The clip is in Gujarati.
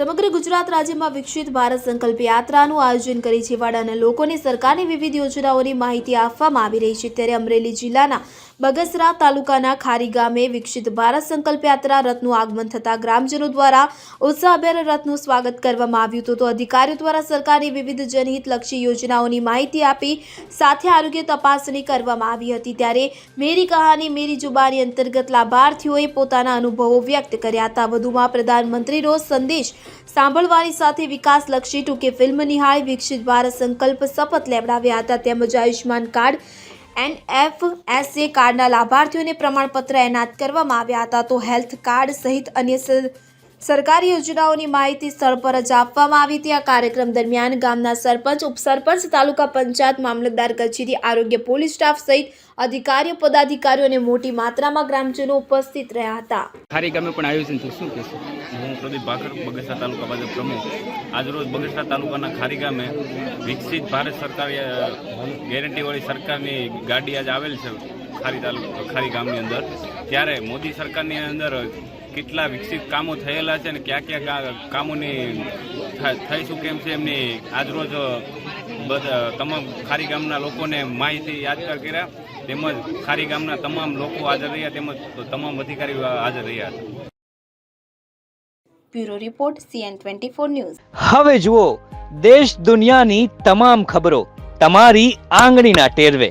સમગ્ર ગુજરાત રાજ્યમાં વિકસિત ભારત સંકલ્પ યાત્રાનું આયોજન કરી છેવાડાના લોકોને સરકારની વિવિધ યોજનાઓની માહિતી આપવામાં આવી રહી છે. ત્યારે અમરેલી જિલ્લાના બગસરા તાલુકાના ખારી ગામે વિકસિત ભારત સંકલ્પ યાત્રા રથનું આગમન થતાં ગ્રામજનો દ્વારા ઉત્સાહભેર રથનું સ્વાગત કરવામાં આવ્યું હતું. તો અધિકારીઓ દ્વારા સરકારની વિવિધ જનહિતલક્ષી યોજનાઓની માહિતી આપી સાથે આરોગ્ય તપાસણી કરવામાં આવી હતી. ત્યારે મેરી કહાની, મેરી જુબાની અંતર્ગત લાભાર્થીઓએ પોતાના અનુભવો વ્યક્ત કર્યા હતા. વધુમાં પ્રધાનમંત્રીનો સંદેશ સાંભળવાની સાથે વિકાસલક્ષી ટૂંકી ફિલ્મ નિહાળી વિકસિત ભારત સંકલ્પ શપથ લેવડાવ્યા હતા. તેમજ આયુષ્માન કાર્ડ એનએફએસએ કાર્ડના લાભાર્થીઓને પ્રમાણપત્ર એનાયત કરવામાં આવ્યા હતા. તો હેલ્થ કાર્ડ સહિત અન્ય સરકારી યોજનાઓની માહિતી સ્થળ પર જ આપવામાં આવી હતી. આ કાર્યક્રમ દરમિયાન ગામના સરપંચ ઉપસરપંચ તાલુકા પંચાયત મામલતદાર કચેરી આરોગ્ય પોલીસ સ્ટાફ સહિત અધિકારીઓ પદાધિકારીઓ અને મોટી માત્રામાં ગ્રામજનો ઉપસ્થિત રહ્યા હતા. કાર્યક્રમે પણ આયોજન થયું શું કહેશો? હું પ્રદીપ ભાકર બગસરા તાલુકા ભાજપ પ્રમુખ. આજરોજ બગસરા તાલુકાના ખારી ગામે વિકસિત ભારત સરકાર ગેરંટીવાળી સરકારની ગાડી આજે આવેલ છે. ખારી તાલુકો ખારી ગામની અંદર. ત્યારે મોદી સરકારની અંદર કેટલા વિકસિત કામો થયેલા છે અને કયા કયા કામોની થઈ શું કેમ છે એમની આજરોજ બધા તમામ ખારી ગામના લોકોને માહિતી યાદગાર કર્યા. તેમજ ખારી ગામના તમામ લોકો હાજર રહ્યા તેમજ તમામ અધિકારીઓ હાજર રહ્યા. હતા bureau report CN twenty four news. હવે જુઓ દેશ દુનિયાની તમામ ખબરો તમારી આંગળીના ટેરવે.